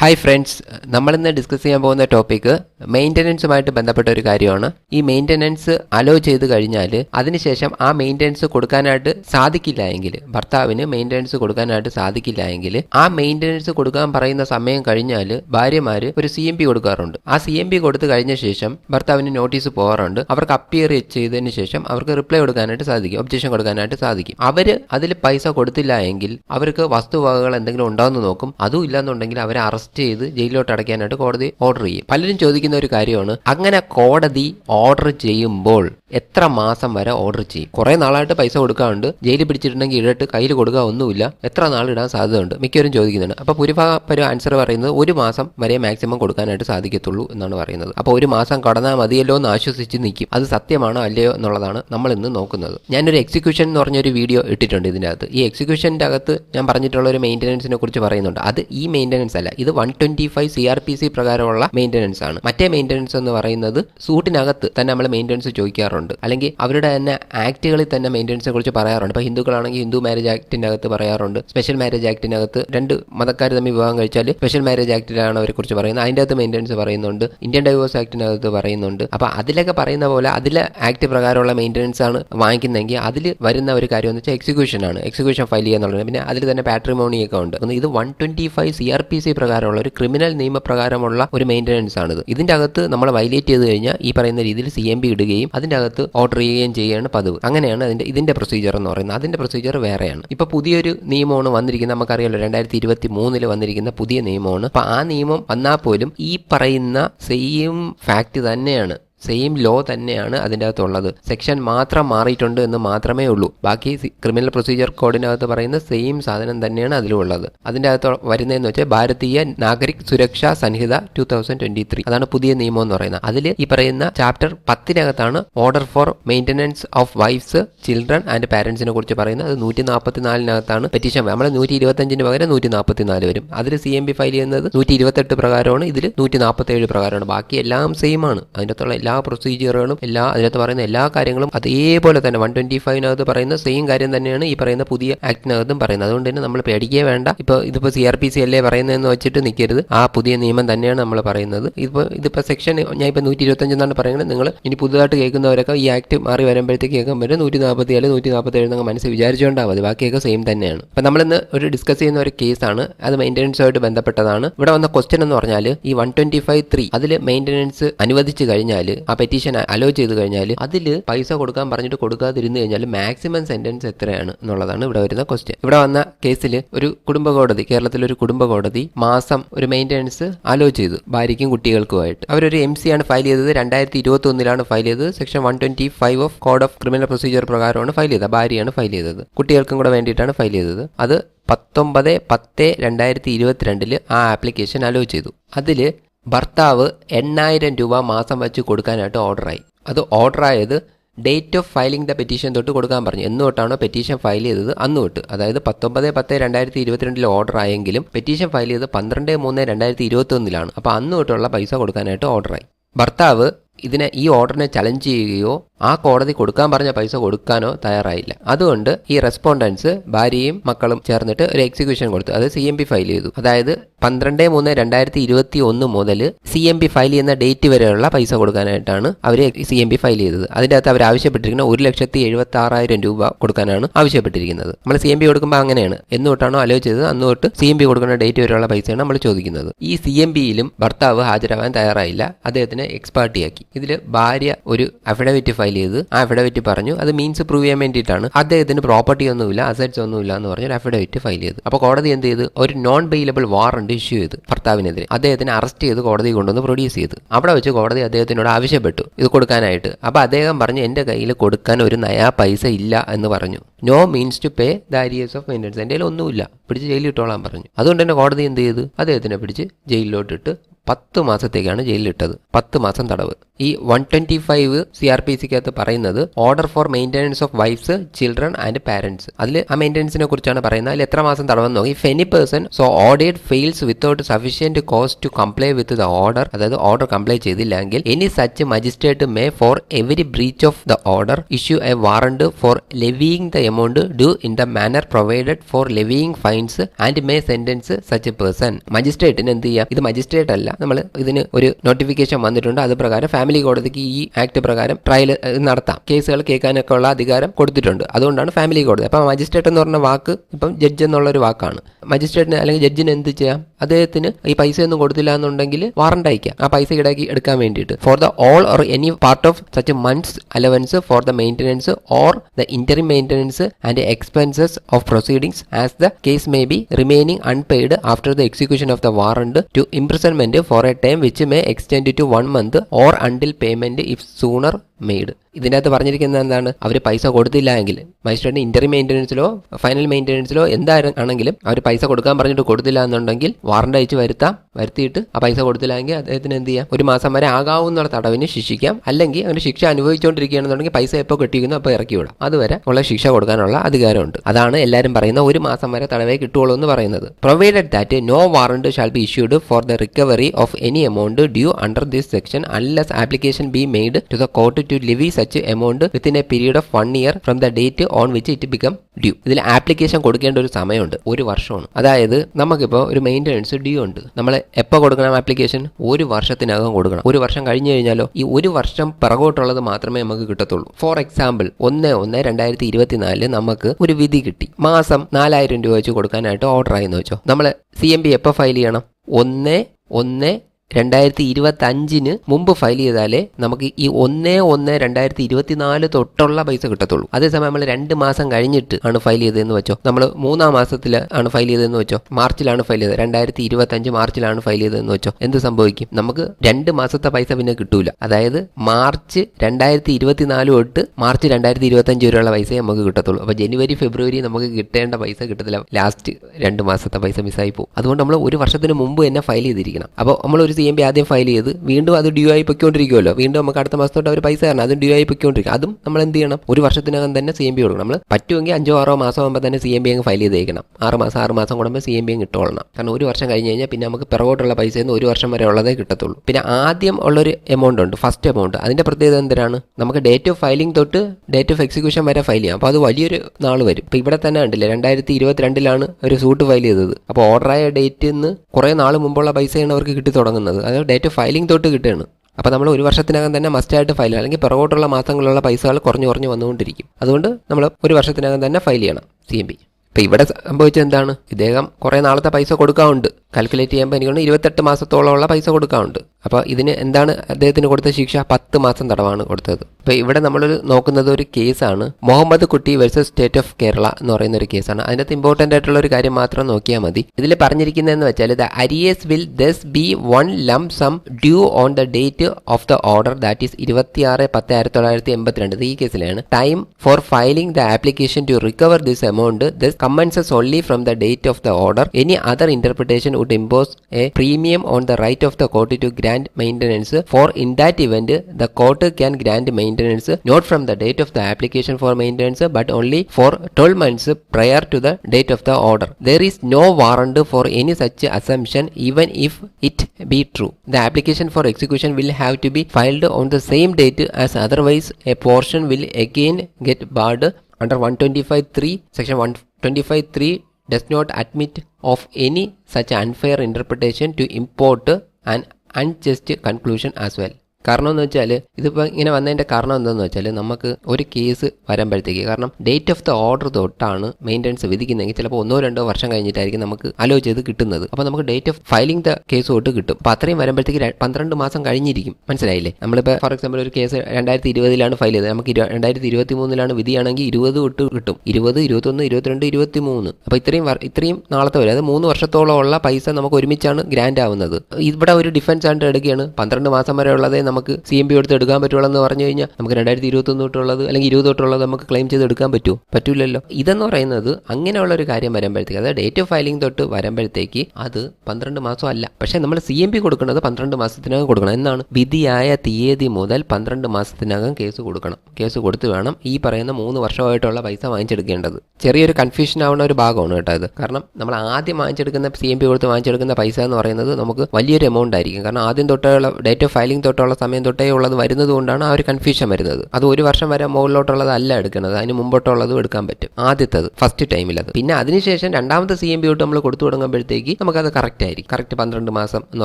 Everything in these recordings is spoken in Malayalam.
ഹായ് ഫ്രണ്ട്സ് നമ്മളിന്ന് ഡിസ്കസ് ചെയ്യാൻ പോകുന്ന ടോപ്പിക്ക് മെയിന്റനൻസുമായിട്ട് ബന്ധപ്പെട്ട ഒരു കാര്യമാണ്. ഈ മെയിന്റനൻസ് അലോ ചെയ്ത് കഴിഞ്ഞാൽ അതിനുശേഷം ആ മെയിന്റനൻസ് കൊടുക്കാനായിട്ട് സാധിക്കില്ല എങ്കിൽ ഭർത്താവിന് മെയിന്റനൻസ് കൊടുക്കാനായിട്ട് സാധിക്കില്ല എങ്കിൽ ആ മെയിന്റനൻസ് കൊടുക്കാൻ പറയുന്ന സമയം കഴിഞ്ഞാൽ ഭാര്യമാർ ഒരു സി എം പി കൊടുക്കാറുണ്ട്. ആ സി എം പി കൊടുത്തു കഴിഞ്ഞ ശേഷം ഭർത്താവിന് നോട്ടീസ് പോകാറുണ്ട്. അവർക്ക് അപ്പിയർ ചെയ്തതിന് ശേഷം അവർക്ക് റിപ്ലൈ കൊടുക്കാനായിട്ട് സാധിക്കും. ഒബ്ജക്ഷൻ കൊടുക്കാനായിട്ട് സാധിക്കും. അവർ അതിൽ പൈസ കൊടുത്തില്ല എങ്കിൽ അവർക്ക് വസ്തുവകകൾ എന്തെങ്കിലും ഉണ്ടോ എന്ന് നോക്കും. അതും ഇല്ലാന്നുണ്ടെങ്കിൽ അവരെ അറസ്റ്റ് ചെയ്ത് ജയിലിലോട്ട് അടയ്ക്കാനായിട്ട് കോടതി ഓർഡർ ചെയ്യും. പലരും ചോദിക്കുന്ന ഒരു കാര്യമാണ് അങ്ങനെ കോടതി ഓർഡർ ചെയ്യുമ്പോൾ എത്ര മാസം വരെ ഓർഡർ ചെയ്യും. കുറെ നാളായിട്ട് പൈസ കൊടുക്കാറുണ്ട്. ജയിലിൽ പിടിച്ചിട്ടുണ്ടെങ്കിൽ ഇടട്ട് കയ്യിൽ കൊടുക്കുക ഒന്നുമില്ല. എത്ര നാൾ ഇടാൻ സാധ്യതയുണ്ട്? മിക്കവരും ചോദിക്കുന്നുണ്ട് അപ്പോൾ ഭൂരിഭാഗം ആൻസർ പറയുന്നത് ഒരു മാസം വരെ മാക്സിമം കൊടുക്കാനായിട്ട് സാധിക്കത്തുള്ളൂ എന്നാണ് പറയുന്നത്. അപ്പോൾ ഒരു മാസം കടന്നാൽ മതിയല്ലോ എന്ന് ആശ്വസിച്ച് നിൽക്കും. അത് സത്യമാണോ അല്ലയോ എന്നുള്ളതാണ് നമ്മൾ ഇന്ന് നോക്കുന്നത്. ഞാനൊരു എക്സിക്യൂഷൻ എന്ന് പറഞ്ഞൊരു വീഡിയോ ഇട്ടിട്ടുണ്ട് ഇതിന്റെ അകത്ത് ഈ എക്സിക്യൂഷന്റെ അകത്ത് ഞാൻ പറഞ്ഞിട്ടുള്ള ഒരു മെയിന്റനൻസിനെ കുറിച്ച് പറയുന്നുണ്ട്. അത് ഈ മെയിന്റനൻസ് അല്ല. ഇത് one twenty five C R P C പ്രകാരമുള്ള മെയിന്റനൻസ് ആണ്. മറ്റേ മെയിന്റനൻസ് എന്ന് പറയുന്നത് സൂട്ടിനകത്ത് തന്നെ നമ്മൾ മെയിന്റനൻസ് ചോദിക്കാറുണ്ട്. അല്ലെങ്കിൽ അവരുടെ തന്നെ ആക്റ്റുകളിൽ തന്നെ മെയിന്റനൻസിനെ കുറിച്ച് പറയാറുണ്ട്. ഇപ്പോൾ ഹിന്ദുക്കളാണെങ്കിൽ ഹിന്ദു മാരേജ് അകത്ത് പറയാറുണ്ട്. സ്പെഷ്യൽ മാരേജ് അകത്ത് രണ്ട് മതക്കാർ തമ്മിൽ വിവാഹം കഴിച്ചാൽ സ്പെഷ്യൽ മാരേജ് ആക്ടിലാണ് അവരെ കുറിച്ച് പറയുന്നത്. അതിന്റെ അകത്ത് മെയിന്റനൻസ് പറയുന്നുണ്ട്. ഇന്ത്യൻ ഡൈവോഴ്സ് അകത്ത് പറയുന്നുണ്ട്. അപ്പോൾ അതിലൊക്കെ പറയുന്ന പോലെ അതിലെ ആക്ട് പ്രകാരമുള്ള മെയിന്റനൻസ് ആണ് വാങ്ങിക്കുന്നതെങ്കിൽ അതിൽ വരുന്ന ഒരു കാര്യം എന്ന് വെച്ചാൽ എക്സിക്യൂഷൻ ആണ്. എക്സിക്യൂഷൻ ഫയൽ ചെയ്യുക എന്നുള്ളത്. പിന്നെ അതിൽ തന്നെ പാട്രിമോണി ഒക്കെ ഉണ്ട്. ഇത് one twenty five C R P C പ്രകാരമുള്ള ഒരു ക്രിമിനൽ നിയമപ്രകാരമുള്ള ഒരു മെയിന്റനൻസ് ആണിത്. ഇതിന്റെ അകത്ത് നമ്മൾ വയലേറ്റ് ചെയ്ത് കഴിഞ്ഞാൽ ഈ പറയുന്ന രീതിയിൽ സി എം ബി ഇടുകയും അതിന്റെ അകത്ത് ഓർഡർ ചെയ്യുകയും ചെയ്യുകയാണ് പതിവ്. അങ്ങനെയാണ് അതിന്റെ ഇതിന്റെ പ്രൊസീജിയർ എന്ന് പറയുന്നത്. അതിന്റെ പ്രൊസീജിയർ വേറെയാണ്. ഇപ്പോൾ പുതിയൊരു നിയമമാണ് വന്നിരിക്കുന്നത്. നമുക്കറിയാലോ രണ്ടായിരത്തി ഇരുപത്തി മൂന്നിൽ വന്നിരിക്കുന്ന പുതിയ നിയമമാണ്. അപ്പോൾ ആ നിയമം വന്നാൽ പോലും ഈ പറയുന്ന സെയിം ഫാക്റ്റ് തന്നെയാണ്. സെയിം ലോ തന്നെയാണ് അതിന്റെ അകത്തുള്ളത് സെക്ഷൻ മാത്രം മാറിയിട്ടുണ്ട് എന്ന് മാത്രമേ ഉള്ളൂ. ബാക്കി ക്രിമിനൽ പ്രൊസീജിയർ കോഡിനകത്ത് പറയുന്ന സെയിം സാധനം തന്നെയാണ് അതിലുള്ളത്. അതിന്റെ അകത്ത് വരുന്നതെന്ന് വെച്ചാൽ Bharatiya Nagarik Suraksha Sanhita two thousand twenty three അതാണ് പുതിയ നിയമം എന്ന് പറയുന്നത്. അതിൽ ഈ പറയുന്ന chapter പത്തിനകത്താണ് order for maintenance of wives children and പാരൻസിനെ കുറിച്ച് പറയുന്നത്. അത് നൂറ്റി നാൽപ്പത്തി നാലിനകത്താണ് പെറ്റീഷൻ നമ്മൾ നൂറ്റി ഇരുപത്തഞ്ചിന് പകരം നൂറ്റി നാൽപ്പത്തി നാല് വരും. അതിൽ സി എം ബി ഫയൽ ചെയ്യുന്നത് നൂറ്റി ഇരുപത്തെട്ട് പ്രകാരമാണ്. ഇതിൽ നൂറ്റി നാൽപ്പത്തി ഏഴ് പ്രകാരമാണ്. ബാക്കി എല്ലാം സെയിം ആണ്. അതിന്റെ അകത്തുള്ള എല്ലാ പ്രൊസീജിയറുകളും എല്ലാ അതിനകത്ത് പറയുന്ന എല്ലാ കാര്യങ്ങളും അതേപോലെ തന്നെ വൺ ട്വന്റി ഫൈവിനകത്ത് പറയുന്ന സെയിം കാര്യം തന്നെയാണ് ഈ പറയുന്ന പുതിയ ആക്ടിനകത്തും പറയുന്നത്. അതുകൊണ്ട് തന്നെ നമ്മൾ പേടിക്കേ വേണ്ട. ഇപ്പോൾ ഇതിപ്പോൾ സി ആർ പി സി അല്ലേ പറയുന്നതെന്ന് വെച്ചിട്ട് നിൽക്കരുത് ആ പുതിയ നിയമം തന്നെയാണ് നമ്മൾ പറയുന്നത്. ഇപ്പോൾ ഇതിപ്പോൾ സെക്ഷൻ ഞാൻ ഇപ്പോൾ നൂറ്റി ഇരുപത്തഞ്ച് എന്നാണ് പറയുന്നത്. നിങ്ങൾ ഇനി പുതുതായിട്ട് കേൾക്കുന്നവരൊക്കെ ഈ ആക്ട് മാറി വരുമ്പോഴത്തേക്ക് കേൾക്കാൻ പറ്റും. നൂറ്റി നാൽപ്പത്തി ഏഴ് നൂറ്റി നാൽപ്പത്തി ഏഴ് മനസ്സിൽ വിചാരിച്ചുകൊണ്ടാൽ മതി. ബാക്കിയൊക്കെ സെയിം തന്നെയാണ്. അപ്പം നമ്മളിന്ന് ഒരു ഡിസ്കസ് ചെയ്യുന്ന ഒരു കേസാണ് അത് മെയിന്റനൻസുമായിട്ട് ബന്ധപ്പെട്ടതാണ്. ഇവിടെ വന്ന ക്വസ്റ്റ്യൻ എന്ന് പറഞ്ഞാൽ ഈ വൺ ട്വന്റി ഫൈവ് ത്രീ അതിൽ മെയിന്റനൻസ് അനുവദിച്ചു കഴിഞ്ഞാൽ ആ പെറ്റീഷൻ അലോ ചെയ്ത് കഴിഞ്ഞാൽ അതിൽ പൈസ കൊടുക്കാൻ പറഞ്ഞിട്ട് കൊടുക്കാതിരുന്നു കഴിഞ്ഞാൽ മാക്സിമം സെന്റൻസ് എത്രയാണ് എന്നുള്ളതാണ് ഇവിടെ വരുന്ന ക്വസ്റ്റ്യൻ ഇവിടെ വന്ന കേസിൽ ഒരു കുടുംബ കോടതി കേരളത്തിലെ ഒരു കുടുംബ കോടതി മാസം ഒരു മെയിന്റനൻസ് അലോ ചെയ്തു ഭാര്യയ്ക്കും കുട്ടികൾക്കുമായിട്ട്. അവരൊരു എം സി ആണ് ഫയൽ ചെയ്തത്. രണ്ടായിരത്തി ഇരുപത്തി ഒന്നിലാണ് ഫയൽ ചെയ്തത്. Section one twenty five of code of criminal procedure പ്രകാരമാണ് ഫയൽ ചെയ്തത്. ഭാര്യയാണ് ഫയൽ ചെയ്തത്. കുട്ടികൾക്കും കൂടെ വേണ്ടിയിട്ടാണ് ഫയൽ ചെയ്തത്. അത് പത്തൊമ്പത് പത്ത് രണ്ടായിരത്തി ഇരുപത്തിരണ്ടിൽ ആ ആപ്ലിക്കേഷൻ അലോ ചെയ്തു. അതിൽ ഭർത്താവ് എണ്ണായിരം രൂപ മാസം വെച്ച് കൊടുക്കാനായിട്ട് ഓർഡറായി. അത് order ഓർഡറായത് date of filing the petition തൊട്ട് കൊടുക്കാൻ പറഞ്ഞു. എന്ന് തൊട്ടാണോ പെറ്റീഷൻ ഫയൽ ചെയ്തത്? അന്ന് തൊട്ട്. അതായത് പത്തൊമ്പത് പത്ത് രണ്ടായിരത്തി ഇരുപത്തിരണ്ടിൽ ഓർഡർ ആയെങ്കിലും പെറ്റീഷൻ ഫയൽ ചെയ്ത് പന്ത്രണ്ട് മൂന്ന് രണ്ടായിരത്തി ഇരുപത്തി ഒന്നിലാണ് അപ്പോൾ അന്ന് തൊട്ടുള്ള പൈസ കൊടുക്കാനായിട്ട് ഓർഡറായി. ഭർത്താവ് ഇതിനെ ഈ ഓർഡറിനെ ചലഞ്ച് ചെയ്യുകയോ ആ കോടതി കൊടുക്കാൻ പറഞ്ഞ പൈസ കൊടുക്കാനോ തയ്യാറായില്ല. അതുകൊണ്ട് ഈ റെസ്പോണ്ടൻസ് ഭാര്യയും മക്കളും ചേർന്നിട്ട് ഒരു എക്സിക്യൂഷൻ കൊടുത്തു. അത് സി എം പി ഫയൽ ചെയ്തു. അതായത് പന്ത്രണ്ട് മൂന്ന് രണ്ടായിരത്തി ഇരുപത്തി ഒന്ന് മുതൽ സി എം പി ഫയൽ ചെയ്യുന്ന ഡേറ്റ് വരെയുള്ള പൈസ കൊടുക്കാനായിട്ടാണ് അവർ സി എം പി ഫയൽ ചെയ്തത്. അതിന്റെ അകത്ത് അവർ ആവശ്യപ്പെട്ടിരിക്കുന്ന ഒരു ലക്ഷത്തി എഴുപത്തി ആറായിരം രൂപ കൊടുക്കാനാണ് ആവശ്യപ്പെട്ടിരിക്കുന്നത്. നമ്മൾ സി എം പി കൊടുക്കുമ്പോൾ അങ്ങനെയാണ്. എന്ന് തൊട്ടാണോ അലോ ചെയ്തത് അന്ന് തൊട്ട് സി എം പി കൊടുക്കുന്ന ഡേറ്റ് വരെയുള്ള പൈസയാണ് നമ്മൾ ചോദിക്കുന്നത്. ഈ സി എം പിയിലും ഭർത്താവ് ഹാജരാവാൻ തയ്യാറായില്ല. അദ്ദേഹത്തിന് എക്സ്പാർട്ടിയാക്കി ഇതിൽ ഭാര്യ ഒരു അഫിഡവിറ്റ് ഫയൽ ചെയ്ത് ആ അഫിഡവിറ്റ് പറഞ്ഞു. അത് മീൻസ് പ്രൂവ് ചെയ്യാൻ വേണ്ടിയിട്ടാണ്. അദ്ദേഹത്തിന് പ്രോപ്പർട്ടി ഒന്നുമില്ല അസറ്റ്സ് ഒന്നുമില്ല എന്ന് പറഞ്ഞ് ഒരു അഫിഡവിറ്റ് ഫയൽ ചെയ്തു. അപ്പോൾ കോടതി എന്ത് ചെയ്തു? ഒരു നോൺ ബെയിലബിൾ വാറണ്ട് ഇഷ്യൂ ചെയ്തു ഭർത്താവിനെതിരെ. അദ്ദേഹത്തിന് അറസ്റ്റ് ചെയ്ത് കോടതി കൊണ്ടുവന്ന് പ്രൊഡ്യൂസ് ചെയ്തു. അവിടെ വെച്ച് കോടതി അദ്ദേഹത്തിനോട് ആവശ്യപ്പെട്ടു ഇത് കൊടുക്കാനായിട്ട്. അപ്പോൾ അദ്ദേഹം പറഞ്ഞു എന്റെ കയ്യിൽ കൊടുക്കാൻ ഒരു നയാ പൈസ ഇല്ല എന്ന് പറഞ്ഞു. No means to pay the arrears of maintenance എന്റെ കയ്യിൽ ഒന്നുമില്ല. പിടിച്ച് ജയിലിൽ ഇട്ടോളാൻ പറഞ്ഞു. അതുകൊണ്ട് തന്നെ കോടതി എന്ത് ചെയ്തു? അദ്ദേഹത്തിനെ പിടിച്ച് ജയിലിലോട്ടിട്ട് പത്ത് മാസത്തേക്കാണ് ജയിലിലിട്ടത്. പത്ത് മാസം തടവ്. ഈ one twenty five C R P സിക്കകത്ത് പറയുന്നത് order for maintenance of wife's children and parents അതിൽ ആ മെയിന്റനൻസിനെ കുറിച്ചാണ് പറയുന്നത്. അതിൽ എത്ര മാസം തടവെന്ന് നോക്കി. If any person so ordered fails without sufficient cause to comply with the order അതായത് ഓർഡർ കംപ്ലൈ ചെയ്തില്ലെങ്കിൽ any such magistrate may for every breach of the order issue a warrant for levying the amount due in the manner provided for levying fines and may sentence such a person മജിസ്ട്രേറ്റിന് എന്ത് ചെയ്യാം? ഇത് മജിസ്ട്രേറ്റ് അല്ല. നമ്മൾ ഇതിന് ഒരു നോട്ടിഫിക്കേഷൻ വന്നിട്ടുണ്ട്. അത് പ്രകാരം ഫാമിലി കോടതിക്ക് ഈ ആക്ട് പ്രകാരം ട്രയൽ നടത്താം. കേസുകൾ കേൾക്കാനൊക്കെ ഉള്ള അധികാരം കൊടുത്തിട്ടുണ്ട്. അതുകൊണ്ടാണ് ഫാമിലി കോടതി. അപ്പം മജിസ്ട്രേറ്റ് എന്ന് പറഞ്ഞ വാക്ക് ഇപ്പം ജഡ്ജ് എന്നുള്ള ഒരു വാക്കാണ്. മജിസ്ട്രേറ്റിന് അല്ലെങ്കിൽ ജഡ്ജിന് എന്ത് ചെയ്യാം? അദ്ദേഹത്തിന് ഈ പൈസ ഒന്നും കൊടുത്തില്ല എന്നുണ്ടെങ്കിൽ വാറണ്ട് അയക്കാം. ആ പൈസ ഈടാക്കി എടുക്കാൻ വേണ്ടിയിട്ട്. For the whole or any part of such month's allowance for the maintenance or the interim maintenance and expenses of proceedings as the case may be remaining unpaid after the execution of the warrant to imprisonment for a time which may extend to one month or until payment if sooner made ഇതിന്റെ അകത്ത് പറഞ്ഞിരിക്കുന്നത് എന്താണ്? അവർ പൈസ കൊടുത്തില്ല എങ്കിൽ മജിസ്ട്രേറ്റിന് ഇന്ററി മെയിന്റനൻസിലോ ഫൈനൽ മെയിന്റനൻസിലോ എന്താണെങ്കിലും അവർ പൈസ കൊടുക്കാൻ പറഞ്ഞിട്ട് കൊടുത്തില്ല എന്നുണ്ടെങ്കിൽ വാറണ്ട് അയച്ച് വരുത്താം. വരുത്തിയിട്ട് ആ പൈസ കൊടുത്തില്ലെങ്കിൽ അദ്ദേഹത്തിന് എന്ത് ചെയ്യാം? ഒരു മാസം വരെ ആകാവുന്ന തടവിന് ശിക്ഷിക്കാം. അല്ലെങ്കിൽ അവന് ശിക്ഷ അനുഭവിച്ചുകൊണ്ടിരിക്കുകയാണെന്നുണ്ടെങ്കിൽ പൈസ എപ്പോൾ കിട്ടിയിരിക്കുന്നു അപ്പോൾ ഇറക്കി വിടാം. അതുവരെ ഉള്ള ശിക്ഷ കൊടുക്കാനുള്ള അധികാരമുണ്ട്. അതാണ് എല്ലാവരും പറയുന്ന ഒരു മാസം വരെ തടവേ കിട്ടുള്ളൂ എന്ന് പറയുന്നത്. Provided that no warrant shall be issued for the recovery of any amount due under this section unless application be made to the court to levy such amount within a period of one year from the date on which it become due ഇതിൽ ആപ്ലിക്കേഷൻ കൊടുക്കേണ്ട ഒരു സമയമുണ്ട്. ഒരു വർഷമാണ്. അതായത് നമുക്കിപ്പോൾ ഒരു മെയിന്റനൻസ് ഡ്യൂ ഉണ്ട്. നമ്മൾ എപ്പോൾ കൊടുക്കണം ആപ്ലിക്കേഷൻ ഒരു വർഷത്തിനകം കൊടുക്കണം. ഒരു വർഷം കഴിഞ്ഞു കഴിഞ്ഞാലോ ഈ ഒരു വർഷം പിറകോട്ടുള്ളത് മാത്രമേ നമുക്ക് കിട്ടത്തുള്ളൂ. ഫോർ എക്സാമ്പിൾ ഒന്ന് ഒന്ന് രണ്ടായിരത്തി ഇരുപത്തിനാലിൽ നമുക്ക് ഒരു വിധി കിട്ടി. മാസം നാലായിരം രൂപ വെച്ച് കൊടുക്കാനായിട്ട് ഓർഡർ ആയെന്ന് വെച്ചോ. നമ്മൾ സി എം എപ്പോൾ ഫയൽ ചെയ്യണം? ഒന്ന് ഒന്ന് രണ്ടായിരത്തി ഇരുപത്തി അഞ്ചിന് മുമ്പ് ഫയൽ ചെയ്താലേ നമുക്ക് ഈ ഒന്ന് ഒന്ന് രണ്ടായിരത്തി ഇരുപത്തിനാല് തൊട്ടുള്ള പൈസ കിട്ടത്തുള്ളൂ. അതേസമയം നമ്മൾ രണ്ട് മാസം കഴിഞ്ഞിട്ട് ആണ് ഫയൽ ചെയ്തതെന്ന് വെച്ചോ. നമ്മൾ മൂന്നാം മാസത്തിൽ ആണ് ഫയൽ ചെയ്തതെന്ന് വെച്ചോ. മാർച്ചിലാണ് ഫയൽ ചെയ്തത്. രണ്ടായിരത്തി ഇരുപത്തി അഞ്ച് മാർച്ചിലാണ് ഫയൽ ചെയ്തതെന്ന് വെച്ചോ. എന്ത് സംഭവിക്കും? നമുക്ക് രണ്ട് മാസത്തെ പൈസ പിന്നെ കിട്ടൂല. അതായത് മാർച്ച് രണ്ടായിരത്തി ഇരുപത്തിനാല് തൊട്ട് മാർച്ച് രണ്ടായിരത്തി ഇരുപത്തി അഞ്ച് വരെയുള്ള പൈസയെ നമുക്ക് കിട്ടത്തുള്ളൂ. അപ്പോൾ ജനുവരി ഫെബ്രുവരി നമുക്ക് കിട്ടേണ്ട പൈസ കിട്ടത്തില്ല. ലാസ്റ്റ് രണ്ട് മാസത്തെ പൈസ മിസ്സായി പോകും അതുകൊണ്ട് നമ്മൾ ഒരു വർഷത്തിന് മുമ്പ് തന്നെ ഫയൽ ചെയ്തിരിക്കണം. അപ്പോൾ നമ്മൾ ഒരു സി എം ആദ്യം ഫയൽ ചെയ്ത് വീണ്ടും അത് ഡ്യൂ ആയി പൊയ്ക്കൊണ്ടിരിക്കുമല്ലോ വീണ്ടും നമുക്ക് അടുത്ത മാസം മാസത്തോട്ട് അവർ പൈസ തരണം. അതും ഡ്യൂ ആയി പൊയ്ക്കൊണ്ടിരിക്കും. അതും നമ്മൾ എന്ത് ചെയ്യണം? ഒരു വർഷത്തിനകം തന്നെ സി എം ബി കൊടുക്കണം. നമ്മൾ പറ്റുമെങ്കിൽ അഞ്ചോ ആറോ മാസം ആകുമ്പോൾ തന്നെ സി എം ബി അങ്ങ് ഫയൽ ചെയ്തേക്കണം. ആറ് മാസം ആറ് മാസം കൂടുമ്പോൾ സി എം ബി അങ്ങ് ഇട്ടോളണം കാരണം ഒരു വർഷം കഴിഞ്ഞ് കഴിഞ്ഞാൽ പിന്നെ നമുക്ക് പിറകോട്ടുള്ള പൈസ ഒരു വർഷം വരെ ഉള്ളതേ കിട്ടത്തുള്ളൂ. പിന്നെ ആദ്യം ഉള്ളൊരു എമൗണ്ട് ഉണ്ട്. ഫസ്റ്റ് എമൗണ്ട് അതിന്റെ പ്രത്യേകത എന്തിനാണ്? നമുക്ക് ഡേറ്റ് ഓഫ് ഫയലിംഗ് തൊട്ട് ഡേറ്റ് ഓഫ് എക്സിക്യൂഷൻ വരെ ഫയൽ ചെയ്യാം. അപ്പോൾ അത് വലിയൊരു നാൾ വരും. ഇപ്പോൾ ഇവിടെ തന്നെ കണ്ടില്ലേ രണ്ടായിരത്തി ഇരുപത്തിരണ്ടിലാണ് ഒരു സൂട്ട് ഫയൽ ചെയ്തത്. അപ്പോൾ ഓർഡറായ ഡേറ്റിൽ നിന്ന് കുറേ നാൾ മുമ്പുള്ള പൈസയാണ് അവർക്ക് കിട്ടി തുടങ്ങുന്നത്. അത് ഡേറ്റ് ഓഫ് ഫയലിംഗ് തൊട്ട് കിട്ടുകയാണ്. അപ്പോൾ നമ്മൾ ഒരു വർഷത്തിനകം തന്നെ മസ്റ്റായിട്ട് ഫയൽ ചെയ്യണം. അല്ലെങ്കിൽ പിറകോട്ടുള്ള മാസങ്ങളിലുള്ള പൈസകൾ കുറഞ്ഞു കുറഞ്ഞു വന്നുകൊണ്ടിരിക്കും. അതുകൊണ്ട് നമ്മൾ ഒരു വർഷത്തിനകം തന്നെ ഫയൽ ചെയ്യണം. സി എം ബി ഇപ്പം ഇവിടെ സംഭവിച്ചത് എന്താണ്? ഇദ്ദേഹം കുറേ നാളത്തെ പൈസ കൊടുക്കാറുണ്ട്. കാൽക്കുലേറ്റ് ചെയ്യുമ്പോൾ എനിക്ക് ഇരുപത്തെട്ട് മാസത്തോളമുള്ള പൈസ കൊടുക്കാറുണ്ട്. അപ്പോൾ ഇതിന് എന്താണ് അദ്ദേഹത്തിന് കൊടുത്ത ശിക്ഷ? പത്ത് മാസം തടവാണ് കൊടുത്തത്. അപ്പോൾ ഇവിടെ നമ്മൾ നോക്കുന്നത് ഒരു കേസാണ്. മുഹമ്മദ് കുട്ടി വേഴ്സസ് സ്റ്റേറ്റ് ഓഫ് കേരള എന്ന് പറയുന്ന ഒരു കേസാണ്. അതിനകത്ത് ഇമ്പോർട്ടന്റ് ആയിട്ടുള്ള ഒരു കാര്യം മാത്രം നോക്കിയാൽ മതി. ഇതിൽ പറഞ്ഞിരിക്കുന്നതെന്ന് വെച്ചാൽ the arrears will thus be one lump sum due on the date of the order that is ഇരുപത്തിയാറ് പത്ത് ആയിരത്തി തൊള്ളായിരത്തി എൺപത്തിരണ്ട്. ഈ കേസിലാണ്. Time for filing the application to recover this amount this commences only from the date of the order. Any other interpretation would impose a premium on the right of the court to grant maintenance. For in that event, the court can grant maintenance not from the date of the application for maintenance but only for 12 months prior to the date of the order. There is no warrant for any such assumption even if it be true. The application for execution will have to be filed on the same date as otherwise a portion will again get barred under 125.3 section 125.3 does not admit of any such unfair interpretation to import an unjust conclusion as well കാരണം എന്ന് വെച്ചാൽ ഇതിപ്പോൾ ഇങ്ങനെ വന്നതിന്റെ കാരണം എന്താണെന്ന് വെച്ചാൽ നമുക്ക് ഒരു കേസ് വരുമ്പോഴത്തേക്ക് കാരണം ഡേറ്റ് ഓഫ് ദ ഓർഡർ തൊട്ടാണ് മെയിന്റനൻസ് വിധിക്കുന്നതെങ്കിൽ ചിലപ്പോൾ ഒന്നോ രണ്ടോ വർഷം കഴിഞ്ഞിട്ടായിരിക്കും നമുക്ക് അലോ ചെയ്ത് കിട്ടുന്നത്. അപ്പോൾ നമുക്ക് date of filing the case തൊട്ട് കിട്ടും. അപ്പോൾ അത്രയും വരുമ്പോഴത്തേക്ക് പന്ത്രണ്ട് മാസം കഴിഞ്ഞിരിക്കും. മനസ്സിലായില്ലേ? നമ്മളിപ്പോൾ ഫോർ എക്സാമ്പിൾ ഒരു കേസ് രണ്ടായിരത്തി ഇരുപതിലാണ് ഫയൽ ചെയ്തത്. നമുക്ക് രണ്ടായിരത്തി ഇരുപത്തി മൂന്നിലാണ് വിധിയാണെങ്കിൽ ഇരുപത് തൊട്ട് കിട്ടും. ഇരുപത് ഇരുപത്തൊന്ന് ഇരുപത്തിരണ്ട് ഇരുപത്തി മൂന്ന് അപ്പോൾ ഇത്രയും ഇത്രയും നാളത്തെ വരെ അത് മൂന്ന് വർഷത്തോളം ഉള്ള പൈസ നമുക്ക് ഒരുമിച്ചാണ് ഗ്രാൻഡ് ആവുന്നത്. ഇവിടെ ഒരു ഡിഫൻസ് ആയിട്ട് എടുക്കുകയാണ്. പന്ത്രണ്ട് മാസം വരെ ഉള്ളതേ നമുക്ക് സി എം പി എടുത്ത് എടുക്കാൻ പറ്റുള്ളൂ എന്ന് പറഞ്ഞു കഴിഞ്ഞാൽ നമുക്ക് രണ്ടായിരത്തി ഇരുപത്തൊന്ന് തൊട്ടുള്ളത് അല്ലെങ്കിൽ ഇരുപത് തൊട്ടുള്ളത് നമുക്ക് ക്ലെയിം ചെയ്ത് എടുക്കാൻ പറ്റുമോ പറ്റില്ലല്ലോ ഇതെന്ന് പറയുന്നത് അങ്ങനെയുള്ള ഒരു കാര്യം വരുമ്പോഴത്തേക്ക് അതായത് ഡേറ്റ് ഓഫ് ഫയലിംഗ് തൊട്ട് വരുമ്പോഴത്തേക്ക് അത് പന്ത്രണ്ട് മാസം അല്ല. പക്ഷേ നമ്മൾ സി എം പി കൊടുക്കുന്നത് പന്ത്രണ്ട് മാസത്തിനകം കൊടുക്കണം. എന്നാണ്? വിധിയായ തീയതി മുതൽ പന്ത്രണ്ട് മാസത്തിനകം കേസ് കൊടുക്കണം. കേസ് കൊടുത്ത് വേണം ഈ പറയുന്ന മൂന്ന് വർഷമായിട്ടുള്ള പൈസ വാങ്ങിച്ചെടുക്കേണ്ടത്. ചെറിയൊരു കൺഫ്യൂഷൻ ആവുന്ന ഒരു ഭാഗമാണ് കേട്ടോ ഇത്. കാരണം നമ്മൾ ആദ്യം വാങ്ങിച്ചെടുക്കുന്ന സി എം പി കൊടുത്ത് വാങ്ങിച്ചെടുക്കുന്ന പൈസ എന്ന് പറയുന്നത് നമുക്ക് വലിയൊരു എമൗണ്ട് ആയിരിക്കും. കാരണം ആദ്യം തൊട്ടുള്ള ഡേറ്റ് ഓഫ് ഫയലിംഗ് തൊട്ടുള്ള സമയം തൊട്ടേ ഉള്ളത് വരുന്നത് കൊണ്ടാണ് ആ ഒരു കൺഫ്യൂഷൻ വരുന്നത്. അത് ഒരു വർഷം വരെ മുകളിലോട്ടുള്ളതല്ല എടുക്കുന്നത്. അതിന് മുമ്പോട്ടുള്ളതും എടുക്കാൻ പറ്റും. ആദ്യത്തത് ഫസ്റ്റ് ടൈമിൽ അത്. പിന്നെ അതിനുശേഷം രണ്ടാമത്തെ സി എം ബി തൊട്ട് നമ്മൾ കൊടുത്തു തുടങ്ങുമ്പോഴത്തേക്ക് നമുക്കത് കറക്റ്റ് ആയിരിക്കും. കറക്റ്റ് പന്ത്രണ്ട് മാസം എന്ന്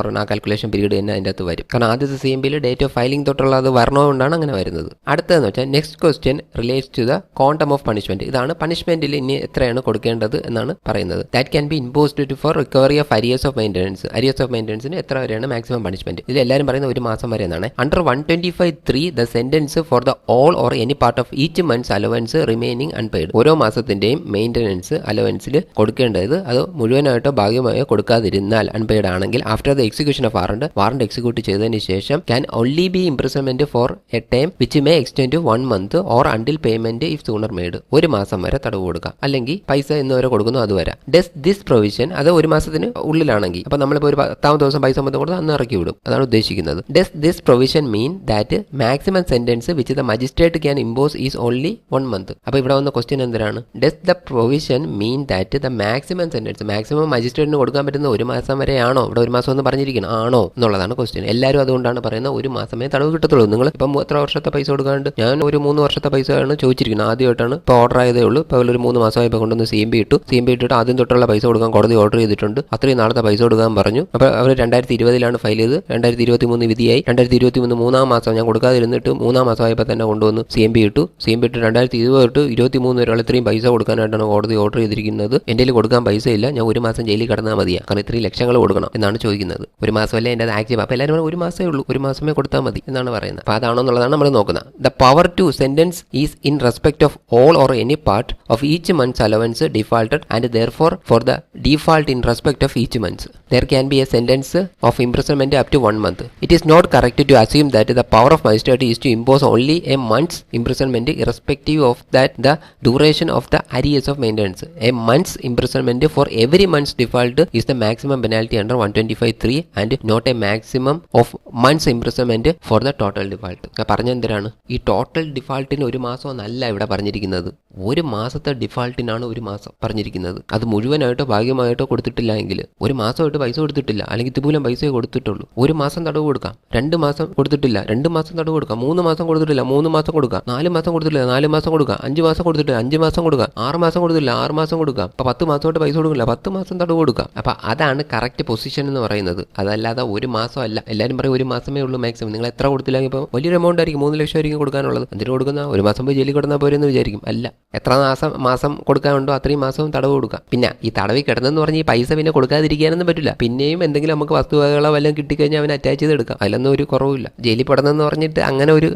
പറഞ്ഞാൽ ആ കാൽക്കുലേഷൻ പീരീഡ് തന്നെ അതിന്റെ അകത്ത് വരും. കാരണം ആദ്യത്തെ സി എം ബിയിൽ ഡേറ്റ് ഓഫ് ഫയലിംഗ് തൊട്ടുള്ള അത് അങ്ങനെ വരുന്നത്. അടുത്തതെന്ന് വെച്ചാൽ next question relates to the quantum of punishment ഇതാണ് പണിഷ്മെന്റിൽ ഇനി എത്രയാണ് കൊടുക്കേണ്ടത് എന്നാണ് പറയുന്നത്. That can be imposed to for recovery of arrears of maintenance arrears of മെയിന്റനൻസിന് എത്ര വരെയാണ് മാക്സിമം പണിഷ്മെന്റ് ഇതിൽ എല്ലാവരും പറയുന്നത് ഒരു മാസം വരെ എന്നാണ്. Under one twenty five three the sentence for the all or any part of each months allowance remaining unpaid ഓരോ മാസത്തിന്റെയും മെയിന്റനൻസ് അലവൻസിൽ കൊടുക്കേണ്ടത് അത് മുഴുവനായിട്ടോ ഭാഗ്യമായോ കൊടുക്കാതിരുന്നാൽ അൺപെയ്ഡ് ആണെങ്കിൽ after the execution of warrant warrant execute ചെയ്തതിന് ശേഷം can only be imprisonment for a time which may extend one month or until payment if sooner made ഒരു മാസം വരെ തടവ് കൊടുക്കാം. അല്ലെങ്കിൽ പൈസ വരെ കൊടുക്കുന്നു അത് വരെ. ഡസ് ദിസ് പ്രൊവിഷൻ അത് ഒരു മാസത്തിന് ഉള്ളിലാണെങ്കിൽ അപ്പൊ നമ്മളിപ്പോൾ ഒരു പത്താമത്തെ ദിവസം പൈസ മൊത്തം കൊടുത്ത് അന്ന് ഇറക്കി വിടും. അതാണ് ഉദ്ദേശിക്കുന്നത്. Does this provision mean that maximum sentence which the magistrate can impose is only one month അപ്പൊ ഇവിടെ വന്ന ക്വസ്റ്റ്യൻ എന്തിനാണ്? Does the provision mean that the maximum sentence maximum മജിസ്ട്രേറ്റിന് കൊടുക്കാൻ പറ്റുന്ന ഒരു മാസം വരെയാണോ? ഇവിടെ ഒരു മാസം എന്ന് പറഞ്ഞിരിക്കണം ആണോ എന്നുള്ളതാണ് ക്വസ്റ്റ്യൻ എല്ലാവരും അതുകൊണ്ടാണ് പറയുന്നത് ഒരു മാസമേ തടവ് കിട്ടത്തുള്ളൂ. നിങ്ങൾ ഇപ്പം എത്ര വർഷത്തെ പൈസ കൊടുക്കാണ്ട്? ഞാൻ ഒരു മൂന്ന് വർഷത്തെ പൈസയാണ് ചോദിച്ചിരിക്കുന്നത്. ആദ്യമായിട്ടാണ് ഇപ്പോൾ ഓർഡർ ആയതേ ഉള്ളൂ. ഇപ്പോൾ ഒരു മൂന്ന് മാസമായി ഇപ്പോൾ കൊണ്ടുവന്ന് സി എം ബി ഇട്ടു. സി എം ബി ഇട്ടിട്ട് ആദ്യം തൊട്ടുള്ള പൈസ കൊടുക്കാൻ കോടതി ഓർഡർ ചെയ്തിട്ടുണ്ട്. അത്രയും നാളത്തെ പൈസ കൊടുക്കാൻ പറഞ്ഞു. അപ്പോൾ അവർ രണ്ടായിരത്തി ഇരുപതിലാണ് ഫയൽ ചെയ്ത് രണ്ടായിരത്തി ഇരുപത്തി മൂന്ന് വിധിയായി. രണ്ടായിരത്തി ഇരുപത്തി മൂന്ന് മൂന്നാം മാസം ഞാൻ കൊടുക്കാതിരുന്നിട്ട് മൂന്നാം മാസമായപ്പോൾ തന്നെ കൊണ്ടുവന്ന് സി എം ബി ഇട്ടു. സി എം ബി ഇട്ട് രണ്ടായിരത്തി ഇരുപത് തൊട്ട് ഇരുപത്തി മൂന്ന് വരെയുള്ള ഇത്രയും പൈസ കൊടുക്കാനായിട്ടാണ് കോടതി ഓർഡർ ചെയ്തിരിക്കുന്നത്. എന്റെ കൊടുക്കാൻ പൈസ ഇല്ല ഞാൻ ഒരു മാസം ജയിലിൽ കിടന്നാൽ മതിയാണ് കാരണം ഇത്രയും ലക്ഷങ്ങൾ കൊടുക്കണം എന്നാണ് ചോദിക്കുന്നത്. ഒരു മാസമല്ലേ എന്റെ ആക്റ്റീവ് അപ്പോൾ എല്ലാവരും ഒരു മാസമേ ഉള്ളൂ. ഒരു മാസമേ കൊടുത്താൽ മതി എന്നാണ് പറയുന്നത്. അപ്പോൾ അതാണോ എന്നുള്ളതാണ് നമ്മൾ നോക്കുന്നത്. The power to sentence is in respect of whole or any part of each month's allowance defaulted and there for for the default in respect of each month's there can be a sentence of imprisonment up to one month it is not correct to assume that the power of magistrate is to impose only a month's imprisonment irrespective of that the duration of the arrears of maintenance a month's imprisonment for every month's default is the maximum penalty under one twenty five three and not a maximum of month's imprisonment for the total default പറഞ്ഞ ഈ ടോട്ടൽ ഡിഫാൾട്ടിന് ഒരു മാസം എന്നല്ല ഇവിടെ പറഞ്ഞിരിക്കുന്നത്. ഒരു മാസത്തെ ഡിഫാൾട്ടിനാണ് ഒരു മാസം പറഞ്ഞിരിക്കുന്നത്. അത് മുഴുവനായിട്ടോ ഭാഗ്യമായിട്ടോ കൊടുത്തിട്ടില്ല എങ്കിൽ ഒരു മാസമായിട്ട് പൈസ കൊടുത്തിട്ടില്ല അല്ലെങ്കിൽ ഇതുപോലും പൈസയെ കൊടുത്തിട്ടുള്ളൂ. ഒരു മാസം തടവ് കൊടുക്കാം. രണ്ട് മാസം കൊടുത്തിട്ടില്ല. രണ്ട് മാസം തടവ് കൊടുക്കുക മൂന്ന് മാസം കൊടുത്തിട്ടില്ല. മൂന്ന് മാസം കൊടുക്കുക നാല് മാസം കൊടുത്തിട്ടില്ല. നാല് മാസം കൊടുക്കുക അഞ്ച് മാസം കൊടുത്തിട്ടില്ല. അഞ്ച് മാസം കൊടുക്കുക ആറ് മാസം കൊടുത്തില്ല ആറ് മാസം കൊടുക്കുക അപ്പൊ പത്ത് മാസമായിട്ട് പൈസ കൊടുക്കില്ല. പത്ത് മാസം തടവ് കൊടുക്കുക അപ്പൊ അതാണ് കറക്റ്റ് പൊസിഷൻ എന്ന് പറയുന്നത്. അതല്ലാതെ ഒരു മാസം അല്ല എല്ലാവരും പറയും ഒരു മാസമേ ഉള്ളൂ മാക്സിമം നിങ്ങൾ എത്ര കൊടുത്തില്ലെങ്കിൽ ഇപ്പോൾ വലിയൊരു എമൗണ്ട് ആയിരിക്കും. മൂന്ന് ലക്ഷം ആയിരിക്കും കൊടുക്കാനുള്ളത്. എന്തിനു കൊടുക്കുന്ന ഒരു മാസം പോയി ജയിലിൽ കിടന്നാൽ പോരെന്ന് വിചാരിക്കും. അല്ല. എത്ര മാസം മാസം കൊടുക്കാനുണ്ടോ അത്രയും മാസവും തടവ് കൊടുക്കാം. പിന്നെ ഈ തടവി കിടന്നെന്ന് പറഞ്ഞ് ഈ പൈസ പിന്നെ കൊടുക്കാതിരിക്കാനൊന്നും പറ്റില്ല. പിന്നെയും എന്തെങ്കിലും നമുക്ക് വസ്തുവകകളോ വല്ലതും കിട്ടിക്കഴിഞ്ഞാൽ അവൻ അറ്റാച്ച് ചെയ്തെടുക്കാം. അതിലൊന്നും ഒരു കുറവില്ല ജയിലിൽ പെടുന്നെന്ന് പറഞ്ഞിട്ട് അങ്ങനെ ഒരു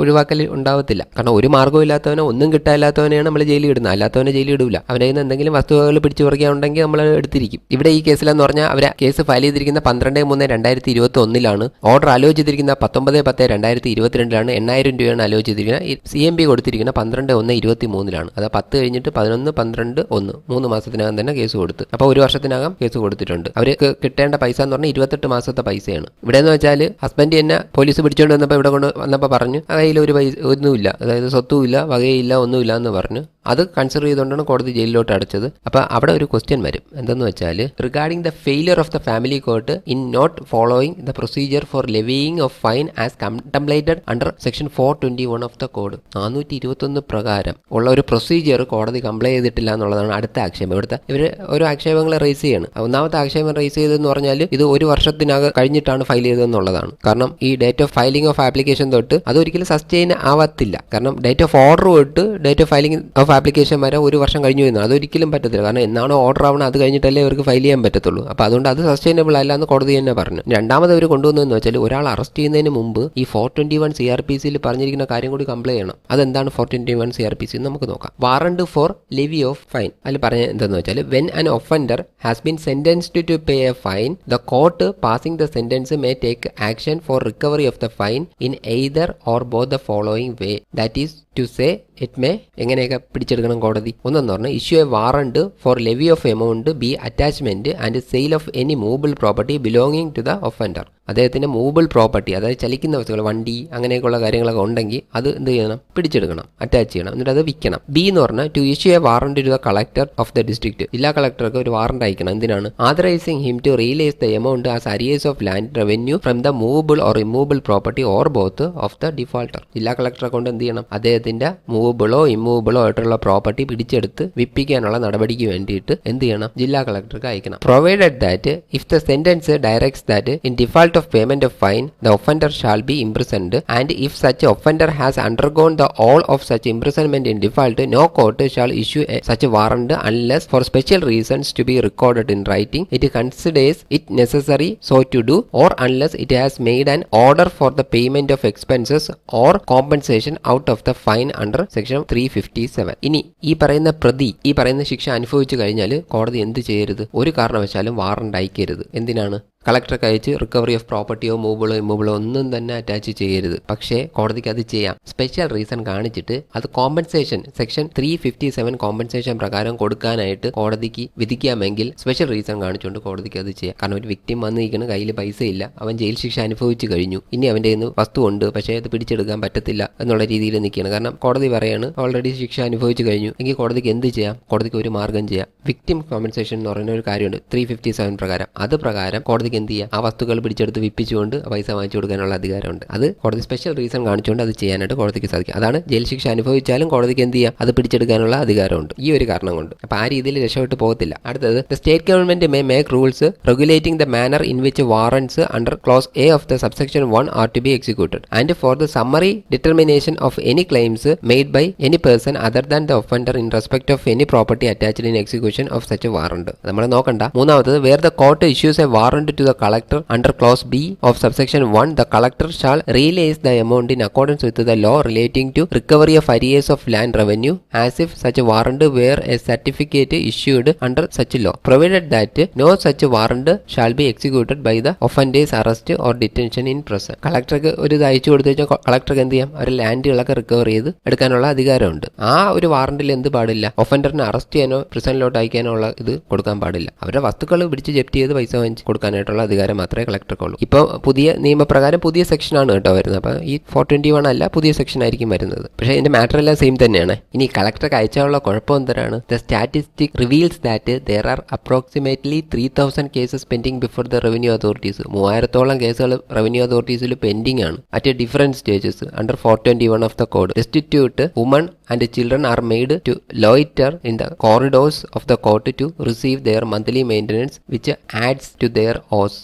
ഒഴിവാക്കൽ ഉണ്ടാവത്തില്ല. കാരണം ഒരു മാർഗവും ഇല്ലാത്തവനെ ഒന്നും കിട്ടാല്ലാത്തവനെയാണ് നമ്മൾ ജയിലിൽ ഇടുന്നത്. അല്ലാത്തവനെ ജയിലിൽ ഇടില്ല അവരെ നിന്ന് എന്തെങ്കിലും വസ്തുവകകൾ പിടിച്ചു പറിക്കാനുണ്ടെങ്കിൽ നമ്മൾ എടുത്തിരിക്കും. ഇവിടെ ഈ കേസിലെന്ന് പറഞ്ഞാൽ അവർ കേസ് ഫയൽ ചെയ്തിരിക്കുന്ന പന്ത്രണ്ട് മൂന്ന് രണ്ടായിരത്തി ഇരുപത്തി ഒന്നിലാണ് ഓർഡർ അലോ ചെയ്തിരിക്കുന്ന പത്തൊമ്പത് പത്ത് രണ്ടായിരത്തി ഇരുപത്തിരണ്ടിലാണ് എണ്ണായിരം രൂപയാണ് അലോ ചെയ്തിരിക്കുന്നത് സി എം ബി കൊടുത്തിരിക്കുന്ന പന്ത്രണ്ട് ഒന്ന് ഇരുപത്തി മൂന്നിലാണ് അത് പത്ത് കഴിഞ്ഞിട്ട് പതിനൊന്ന് പന്ത്രണ്ട് ഒന്ന്. മൂന്ന് മാസത്തിനകം തന്നെ കേസ് കൊടുത്തു. അപ്പോൾ ഒരു വർഷത്തിനകം കേസ് കൊടുത്തിട്ടുണ്ട്. അവർക്ക് കിട്ടേണ്ട പൈസ എന്ന് പറഞ്ഞാൽ ഇരുപത്തെട്ട് മാസത്തെ പൈസയാണ്. ഇവിടെ എന്ന് വെച്ചാൽ ഹസ്ബൻഡ് തന്നെ പോലീസ് പിടിച്ചുകൊണ്ട് വന്നപ്പോൾ ഇവിടെ കൊണ്ട് വന്നപ്പോൾ പറഞ്ഞു കയ്യിൽ ഒരു പൈസ ഒന്നുമില്ല അതായത് സ്വത്തുമില്ല വകയില്ല ഒന്നുമില്ല എന്ന് പറഞ്ഞു. അത് കൺസിഡർ ചെയ്തുകൊണ്ടാണ് കോടതി ജയിലിലോട്ട് അടച്ചത്. അപ്പോൾ അവിടെ ഒരു ക്വസ്റ്റ്യൻ വരും. എന്തെന്ന് വെച്ചാൽ regarding the failure of the family court in not following the procedure for levying of fine as contemplated under section four twenty one of the code നാനൂറ്റി ഇരുപത്തൊന്ന് പ്രകാരം ഉള്ള ഒരു പ്രൊസീജിയർ കോടതി കംപ്ലൈ ചെയ്തിട്ടില്ല എന്നുള്ളതാണ് അടുത്ത ആക്ഷേപം. ഇവിടുത്തെ ഇവർ ഒരു ആക്ഷേപങ്ങൾ റേസ് ചെയ്യാണ്. ഒന്നാമത്തെ ആക്ഷേപം റേസ് ചെയ്തതെന്ന് പറഞ്ഞാൽ ഇത് ഒരു വർഷത്തിനകം കഴിഞ്ഞിട്ടാണ് ഫയൽ ചെയ്തതെന്നുള്ളതാണ് കാരണം ഈ date of filing of application തൊട്ട് അത് ഒരിക്കലും സസ്റ്റെയിൻ ആവത്തില്ല. കാരണം ഡേറ്റ് ഓഫ് ഓർഡർ തൊട്ട് date of filing of of application വരെ ഒരു വർഷം കഴിഞ്ഞു വരുന്നത് അതൊരിക്കലും പറ്റത്തില്ല. കാരണം എന്നാണ് ഓർഡർ ആവണം അത് കഴിഞ്ഞിട്ടല്ലേ അവർക്ക് ഫയൽ ചെയ്യാൻ പറ്റത്തുള്ളൂ. അപ്പോൾ അതുകൊണ്ട് അത് സസ്റ്റൈനബിൾ അല്ല എന്ന് കോടതി തന്നെ പറഞ്ഞു. രണ്ടാമത് അവർ കൊണ്ടുവന്നതെന്ന് വെച്ചാൽ ഒരാൾ അറസ്റ്റ് ചെയ്യുന്നതിന് മുമ്പ് ഈ four twenty one C R P സിയിൽ പറഞ്ഞിരിക്കുന്ന കാര്യം കൂടി കംപ്ലൈ ചെയ്യണം. അതെന്താണ് four twenty one C R P C നമുക്ക് നോക്കാം. Warrant for levy of fine അതിൽ പറഞ്ഞ എന്താണെന്ന് വെച്ചാൽ when an offender has been sentenced to pay a fine the court passing the sentence may take action for recovery of the fine in either or both the following way that is to say it may എങ്ങനെയൊക്കെ പിടിച്ചെടുക്കണം കോടതി? ഒന്നെന്ന് പറഞ്ഞാൽ issue a warrant for levy of amount by attachment and sale of any movable property belonging to the offender അദ്ദേഹത്തിന്റെ മൂവബിൾ പ്രോപ്പർട്ടി അതായത് ചലിക്കുന്ന വസ്തുക്കൾ വണ്ടി അങ്ങനെയൊക്കെയുള്ള കാര്യങ്ങളൊക്കെ ഉണ്ടെങ്കിൽ അത് എന്ത് ചെയ്യണം? പിടിച്ചെടുക്കണം അറ്റാച്ച് ചെയ്യണം. എന്നിട്ട് അത് വിൽക്കണം. ബി എന്ന് പറഞ്ഞാൽ to issue a warrant to the collector of the district ജില്ലാ കളക്ടർക്ക് ഒരു വാറണ്ട് അയക്കണം. എന്തിനാണ്? Authorising him to realise the amount as arrears of land revenue from the movable or removable property or both of the defaulter ജില്ലാ കളക്ടർ അക്കൗണ്ട് എന്ത് ചെയ്യണം? അദ്ദേഹത്തിന്റെ മൂവബിളോ ഇമ്മൂവബിളോ ആയിട്ടുള്ള പ്രോപ്പർട്ടി പിടിച്ചെടുത്ത് വിപ്പിക്കാനുള്ള നടപടിക്ക് വേണ്ടിയിട്ട് എന്ത് ചെയ്യണം? ജില്ലാ കളക്ടർക്ക് അയക്കണം. Provided that if the sentence directs that in default of payment of fine, the offender shall be imprisoned, and if such offender has undergone the all of such imprisonment in default, no court shall issue a, such warrant unless for special reasons to be recorded in writing, it considers it necessary so to do, or unless it has made an order for the payment of expenses or compensation out of the fine under section 357. ഇനി ഈ പറയുന്ന പ്രതി ഈ പറയുന്ന ശിക്ഷ അനുഭവിച്ചു കഴിഞ്ഞാൽ കോടതി എന്ത് ചെയ്യരുത് ഒരു കാരണവശാലും വാറണ്ട് അയക്കരുത് എന്തിനാണ് കളക്ടർക്ക് അയച്ച് റിക്കവറി ഓഫ് പ്രോപ്പർട്ടിയോ മൂവബിളോ ഇമ്മൂബിളോ ഒന്നും തന്നെ അറ്റാച്ച് ചെയ്യരുത്. പക്ഷേ കോടതിക്ക് അത് ചെയ്യാം. സ്പെഷ്യൽ റീസൺ കാണിച്ചിട്ട് അത് compensation section three fifty seven compensation പ്രകാരം കൊടുക്കാനായിട്ട് കോടതിക്ക് വിധിക്കാമെങ്കിൽ സ്പെഷ്യൽ റീസൺ കാണിച്ചുകൊണ്ട് കോടതിക്ക് അത് ചെയ്യാം. കാരണം ഒരു വിക്ടിം വന്നിരിക്കുന്ന കയ്യിൽ പൈസ ഇല്ല അവൻ ജയിൽ ശിക്ഷ അനുഭവിച്ചു കഴിഞ്ഞു. ഇനി അവന്റെ കയ്യിൽ വസ്തു ഉണ്ട് പക്ഷേ അത് പിടിച്ചെടുക്കാൻ പറ്റത്തില്ല എന്നുള്ള രീതിയിൽ നിൽക്കുകയാണ്. കാരണം കോടതി പറയാണ് ഓൾറെഡി ശിക്ഷ അനുഭവിച്ചു കഴിഞ്ഞു. എങ്കിൽ കോടതിക്ക് എന്ത് ചെയ്യാം? കോടതിക്ക് ഒരു മാർഗം ചെയ്യാം. വിക്ടിം കോമ്പൻസേഷൻ എന്ന് പറയുന്ന ഒരു കാര്യമുണ്ട് ത്രീ ഫിഫ്റ്റി സെവൻ പ്രകാരം. അത് പ്രകാരം കോടതിക്ക് എന്ത് ചെയ്യാം? ആ വസ്തുക്കൾ പിടിച്ചെടുത്ത് വിപ്പിച്ചുകൊണ്ട് പൈസ വാങ്ങിച്ചു കൊടുക്കാനുള്ള അധികാരമുണ്ട്. അത് കോടതി സ്പെഷ്യൽ റീസൺ കാണിച്ചുകൊണ്ട് അത് ചെയ്യാനായിട്ട് കോടതിക്ക് സാധിക്കും. അതാണ് ജയിൽ ശിക്ഷ അനുഭവിച്ചാലും കോടതിക്ക് എന്ത് ചെയ്യാം? അത് പിടിച്ചെടുക്കാനുള്ള അധികാരമുണ്ട്. ഈ ഒരു കാരണം കൊണ്ട്. അപ്പൊ ആ രീതിയിൽ രക്ഷപ്പെട്ട് പോകത്തില്ല. അടുത്തത് the state government may make rules regulating the manner in which warrants under clause A of the subsection one are to be executed and for the summary determination of any claims made by any person other than the offender in respect of any property attached in execution of such warrant നമ്മൾ നോക്കണ്ട. മൂന്നാമത്തത് where the court issues a warrant to the collector under clause B of subsection one the collector shall realise the amount in accordance with the law relating to recovery of arrears of land revenue as if such warrant were a certificate issued under such law provided that no such warrant shall be executed by the offender's arrest or detention in present കളക്ടർക്ക് ഒരു ഇത് അയച്ചു കൊടുത്തു കളക്ടർക്ക് എന്ത് ചെയ്യാം? അവർ ലാൻഡുകളൊക്കെ റിക്കവർ ചെയ്ത് എടുക്കാനുള്ള അധികാരമുണ്ട്. ആ ഒരു വാറണ്ടിൽ എന്ത് പാടില്ല? ഒഫൻഡറിനെ അറസ്റ്റ് ചെയ്യാനോ പ്രിസണിലോട്ട് അയക്കാനോ ഉള്ള ഇത് കൊടുക്കാൻ പാടില്ല. അവരുടെ വസ്തുക്കൾ പിടിച്ച് ജപ്തി ചെയ്ത് പൈസ വാങ്ങിച്ച് കൊടുക്കാനായിട്ടുള്ള അധികാരം മാത്രമേ കളക്ടർക്കുള്ളൂ ഇപ്പോൾ പുതിയ നിയമപ്രകാരം പുതിയ സെക്ഷനാണ് കേട്ടോ വരുന്നത്. അപ്പോൾ ഈ ഫോർ ട്വന്റി വൺ അല്ല പുതിയ സെക്ഷൻ ആയിരിക്കും വരുന്നത്. പക്ഷേ ഇതിന്റെ മാറ്റർ എല്ലാം സെയിം തന്നെയാണ്. ഇനി കളക്ടർക്ക് അയച്ചാലുള്ള കുഴപ്പം എന്തരാണ് the statistic reveals that there are approximately three thousand cases pending before the revenue authorities മൂവായിരത്തോളം കേസുകൾ റവന്യൂ അതോറിറ്റീസിൽ പെൻഡിങ് ആണ്. At different stages under four twenty one of the code destitute woman and the children are made to loiter in the corridors of the court to receive their monthly maintenance which adds to their woes.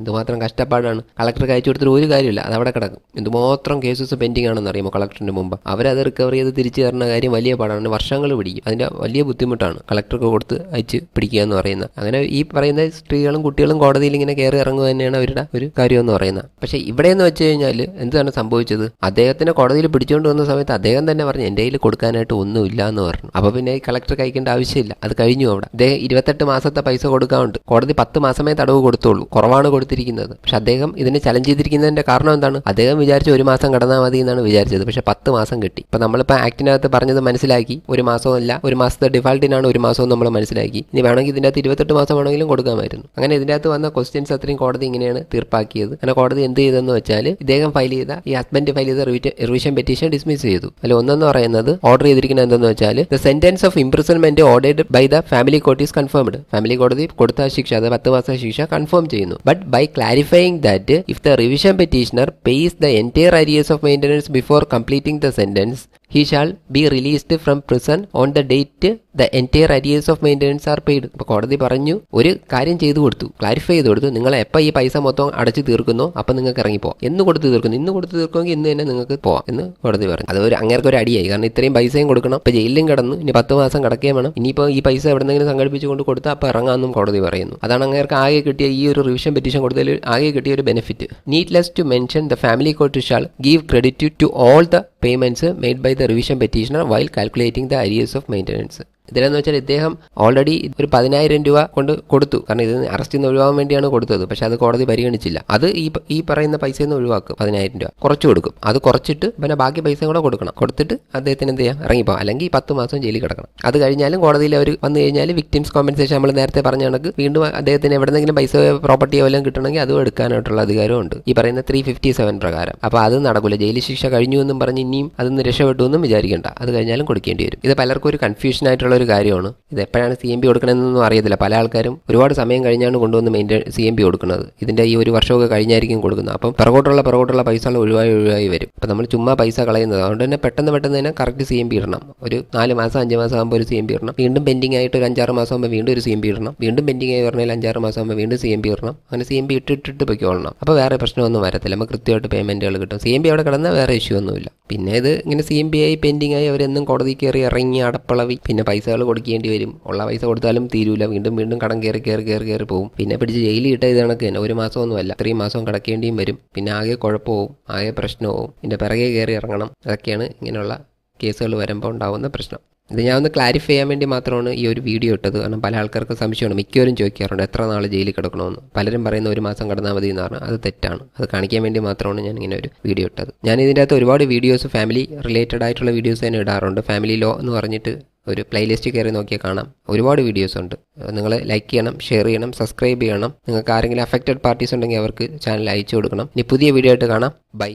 എന്തുമാത്രം കഷ്ടപ്പാടാണ്? കളക്ടർക്ക് അയച്ചു കൊടുത്തിട്ട് ഒരു കാര്യമില്ല അത് അവിടെ കിടക്കും. എന്തുമാത്രം കേസസ് പെൻഡിങ് ആണെന്ന് അറിയുമോ കളക്ടറിന്റെ മുമ്പ്? അവരത് റിക്കവർ ചെയ്ത് തിരിച്ചു തരുന്ന കാര്യം വലിയ പാടാണ്. വർഷങ്ങൾ പിടിക്കും. അതിന്റെ വലിയ ബുദ്ധിമുട്ടാണ് കളക്ടർക്ക് കൊടുത്ത് അയച്ച് പിടിക്കുക എന്ന് പറയുന്നത്. അങ്ങനെ ഈ പറയുന്ന സ്ത്രീകളും കുട്ടികളും കോടതിയിൽ ഇങ്ങനെ കയറി ഇറങ്ങുക തന്നെയാണ് അവരുടെ ഒരു കാര്യം എന്ന് പറയുന്നത്. പക്ഷേ ഇവിടെ എന്ന് വെച്ച് കഴിഞ്ഞാൽ എന്താണ് സംഭവിച്ചത്? അദ്ദേഹത്തിനെ കോടതിയിൽ പിടിച്ചുകൊണ്ട് വന്ന സമയത്ത് അദ്ദേഹം തന്നെ പറഞ്ഞു എന്റെ കയ്യിൽ കൊടുക്കാനായിട്ട് ഒന്നുമില്ല എന്ന് പറഞ്ഞു. അപ്പൊ പിന്നെ കളക്ടർ കഴിക്കേണ്ട ആവശ്യമില്ല. അത് കഴിഞ്ഞു അവിടെ. അദ്ദേഹം ഇരുപത്തെട്ട് മാസത്തെ പൈസ കൊടുക്കാറുണ്ട് കോടതി പത്ത് മാസമേ തടവ് കൊടുത്തുള്ളൂ. കുറവാണ് കൊടുത്തിരിക്കുന്നത്. പക്ഷെ അദ്ദേഹം ഇതിനെ ചലഞ്ച് ചെയ്തിരിക്കുന്നതിന്റെ കാരണം എന്താണ്? അദ്ദേഹം വിചാരിച്ച ഒരു മാസം കടന്നാൽ മതി എന്നാണ് വിചാരിച്ചത്. പക്ഷെ പത്ത് മാസം കിട്ടി. ഇപ്പൊ നമ്മളിപ്പോൾ ആക്ടിനകത്ത് പറഞ്ഞത് മനസ്സിലാക്കി. ഒരു മാസമല്ല ഒരു മാസത്തെ ഡിഫാൾട്ടിനാണ് ഒരു മാസം നമ്മൾ മനസ്സിലാക്കി. ഇനി വേണമെങ്കിൽ ഇതിന്റെ അകത്ത് ഇരുപത്തെട്ട് മാസം വേണമെങ്കിലും കൊടുക്കാമായിരുന്നു. അങ്ങനെ ഇതിന്റെ അകത്ത് വന്ന ക്വസ്റ്റ്യൻസ് അത്രയും കോടതി ഇങ്ങനെയാണ് തീർപ്പാക്കിയത്. അങ്ങനെ കോടതി എന്ത് ചെയ്തെന്ന് വെച്ചാൽ ഇദ്ദേഹം ഫയൽ ചെയ്ത ഈ ഹസ്ബൻഡ് ഫയൽ ചെയ്ത റിവിഷൻ പെറ്റീഷൻ ഡിസ്മിസ് ചെയ്തു. അല്ല ഒന്നെന്ന് പറയുന്നത് ഓർഡർ ചെയ്തിരിക്കുന്നത് എന്തെന്ന് വെച്ചാൽ the sentence of imprisonment ordered by the family court is confirmed family കോടതി കൊടുത്ത ശിക്ഷ അത് പത്ത് മാസം ശിക്ഷ കൺഫേം ചെയ്യുന്നു. But by clarifying that if the revision petitioner pays the entire arrears of maintenance before completing the sentence, he shall be released from prison on the date the entire arrears of maintenance are paid അപ്പോൾ കോടതി പറഞ്ഞു ഒരു കാര്യം ചെയ്തു കൊടുത്തു ക്ലാരിഫൈ ചെയ്ത് കൊടുത്തു. നിങ്ങൾ എപ്പോൾ ഈ പൈസ മൊത്തം അടച്ചു തീർക്കുന്നോ അപ്പം നിങ്ങൾക്ക് ഇറങ്ങിപ്പോവാം എന്ന് കൊടുത്ത് തീർക്കുന്നു. ഇന്ന് കൊടുത്ത് തീർക്കുമെങ്കിൽ ഇന്ന് തന്നെ നിങ്ങൾക്ക് പോവാം എന്ന് കോടതി പറഞ്ഞു. അത് ഒരു അങ്ങേർക്ക് ഒരു അടിയായി. കാരണം ഇത്രയും പൈസയും കൊടുക്കണം. ഇപ്പോൾ ജയിലിലും കിടന്നു. ഇനി പത്ത് മാസം കിടക്കുകയും വേണം. ഇനിയിപ്പോൾ ഈ പൈസ എവിടെന്നെങ്കിലും സംഘടിപ്പിച്ചുകൊണ്ട് കൊടുത്താൽ അപ്പോൾ ഇറങ്ങാമെന്നും കോടതി പറയുന്നു. അതാണ് അങ്ങേർക്ക് ആകെ കിട്ടിയ ഈ ഒരു റിവിഷൻ പെറ്റീഷൻ കൊടുത്തതിൽ ആകെ കിട്ടിയ ഒരു benefit needless to mention the family court shall give credit to all the payments made by the the revision petitioner while calculating the arrears of maintenance. ഇതിലെന്ന് വെച്ചാൽ ഇദ്ദേഹം ഓൾറെഡി ഒരു പതിനായിരം രൂപ കൊണ്ട് കൊടുത്തു. കാരണം ഇത് അറസ്റ്റിൽ നിന്ന് ഒഴിവാകാൻ വേണ്ടിയാണ് കൊടുത്തത്. പക്ഷെ അത് കോടതി പരിഗണിച്ചില്ല. അത് ഈ ഈ പറയുന്ന പൈസയിൽ നിന്ന് ഒഴിവാക്കും. പതിനായിരം രൂപ. കുറച്ച് കൊടുക്കും. അത് കുറച്ചിട്ട് പിന്നെ ബാക്കി പൈസ കൂടെ കൊടുക്കണം. കൊടുത്തിട്ട് അദ്ദേഹത്തിന് എന്ത് ചെയ്യാം? ഇറങ്ങിപ്പോ അല്ലെങ്കിൽ പത്ത് മാസം ജയിലിൽ കിടക്കണം. അത് കഴിഞ്ഞാലും കോടതിയിൽ അവർ വന്നു കഴിഞ്ഞാൽ വിക്ടിംസ് കോമ്പൻസേഷൻ നമ്മൾ നേരത്തെ പറഞ്ഞ കണക്ക് വീണ്ടും അദ്ദേഹത്തിന് എവിടെന്നെങ്കിലും പൈസ പ്രോപ്പർട്ടിയോ വല്ലതും കിട്ടണമെങ്കിൽ അതും എടുക്കാനായിട്ടുള്ള അധികാരമുണ്ട് ഈ പറയുന്ന ത്രീ ഫിഫ്റ്റി സെവൻ പ്രകാരം. അപ്പോൾ അത് നടക്കില്ല ജയിൽ ശിക്ഷ കഴിഞ്ഞു എന്നും പറഞ്ഞ് ഇനിയും അതൊന്ന് രക്ഷപ്പെട്ടു എന്നും വിചാരിക്കേണ്ട. അത് കഴിഞ്ഞാലും കൊടുക്കേണ്ടി വരും. ഇത് പലർക്കും ഒരു കൺഫ്യൂഷൻ ആയിട്ടുള്ള ഒരു കാര്യമാണ്. ഇത് എപ്പോഴാണ് സി എം പി കൊടുക്കണമെന്നൊന്നും അറിയത്തില്ല. പല ആൾക്കാരും ഒരുപാട് സമയം കഴിഞ്ഞാണ് കൊണ്ടുവന്ന് മെയിന്റെ സി എം പി കൊടുക്കുന്നത്. ഇതിന്റെ ഈ ഒരു വർഷമൊക്കെ കഴിഞ്ഞായിരിക്കും കൊടുക്കുന്നത്. അപ്പം പിറകോട്ടുള്ള പിറകോട്ടുള്ള പൈസകൾ ഒഴിവായി ഒഴിവായി വരും. അപ്പം നമ്മൾ ചുമ്മാ പൈസ കളയുന്നത്. അതുകൊണ്ട് തന്നെ പെട്ടെന്ന് പെട്ടെന്ന് തന്നെ കറക്റ്റ് സി എം പി ഇടണം. ഒരു നാല് മാസം അഞ്ച് മാസം ആകുമ്പോൾ ഒരു സി എം പി ഇടണം. വീണ്ടും പെൻഡിങ് ആയിട്ട് ഒരു അഞ്ചാറ് മാസം ആകുമ്പോൾ വീണ്ടും ഒരു സി എം പി ഇടണം. വീണ്ടും പെൻഡിങ് ആയി പറഞ്ഞാൽ അഞ്ചാറ് മാസം ആകുമ്പോൾ വീണ്ടും സി എം പി ഇടണം. അങ്ങനെ സി എം പി ഇട്ടിട്ടിട്ട് പൊയ്ക്കോളണം അപ്പോൾ വേറെ പ്രശ്നമൊന്നും വരത്തില്ല. നമുക്ക് കൃത്യമായിട്ട് പേയ്മെന്റുകൾ കിട്ടും. സി എം പി അവിടെ കിടന്നാൽ വേറെ ഇഷ്യൂ ഒന്നുമില്ല. പിന്നെ ഇത് ഇങ്ങനെ സി എം പി ആയി പെൻഡിങ് ആയി അവരെന്നും കോടതി കയറി ഇറങ്ങി അടപ്പളവി. പിന്നെ പൈസകൾ കൊടുക്കേണ്ടി വരും. ഉള്ള പൈസ കൊടുത്താലും തീരൂല. വീണ്ടും വീണ്ടും കടം കയറി കയറി കയറി കയറി പോകും പിന്നെ പിടിച്ച് ജയിലിൽ ഇട്ട ഇത് കണക്ക് തന്നെ. ഒരു മാസമൊന്നുമല്ല. ഇത്രയും മാസം കടക്കേണ്ടിയും വരും. പിന്നെ ആകെ കുഴപ്പവും ആകെ പ്രശ്നവും. ഇതിന്റെ പിറകെ കയറി ഇറങ്ങണം. അതൊക്കെയാണ് ഇങ്ങനെയുള്ള കേസുകൾ വരുമ്പോൾ ഉണ്ടാകുന്ന പ്രശ്നം. ഇത് ഞാൻ ഒന്ന് ക്ലാരിഫൈ ചെയ്യാൻ വേണ്ടി മാത്രമാണ് ഈ ഒരു വീഡിയോ ഇട്ടത്. കാരണം പല ആൾക്കാർക്ക് സംശയമാണ്. മിക്കവരും ചോദിക്കാറുണ്ട് എത്ര നാൾ ജയിലിൽ കിടക്കണമെന്ന്? പലരും പറയുന്ന ഒരു മാസം കിടന്നാൽ മതി എന്ന് പറഞ്ഞാൽ അത് തെറ്റാണ്. അത് കാണിക്കാൻ വേണ്ടി മാത്രമാണ് ഞാൻ ഇങ്ങനെ ഒരു വീഡിയോ ഇട്ടത്. ഞാൻ ഇതിന്റെ അകത്ത് ഒരുപാട് വീഡിയോസ് ഫാമിലി റിലേറ്റഡ് ആയിട്ടുള്ള വീഡിയോസ് തന്നെ ഇടാറുണ്ട്. ഫാമിലി ലോ എന്ന് പറഞ്ഞിട്ട് ഒരു പ്ലേലിസ്റ്റ് കയറി നോക്കിയാൽ കാണാം. ഒരുപാട് വീഡിയോസ് ഉണ്ട്. നിങ്ങൾ ലൈക്ക് ചെയ്യണം ഷെയർ ചെയ്യണം സബ്സ്ക്രൈബ് ചെയ്യണം. നിങ്ങൾക്ക് ആരെങ്കിലും അഫക്റ്റഡ് പാർട്ടീസ് ഉണ്ടെങ്കിൽ അവർക്ക് ചാനൽ അയച്ചു കൊടുക്കണം. ഇനി പുതിയ വീഡിയോ ആയിട്ട് കാണാം. ബൈ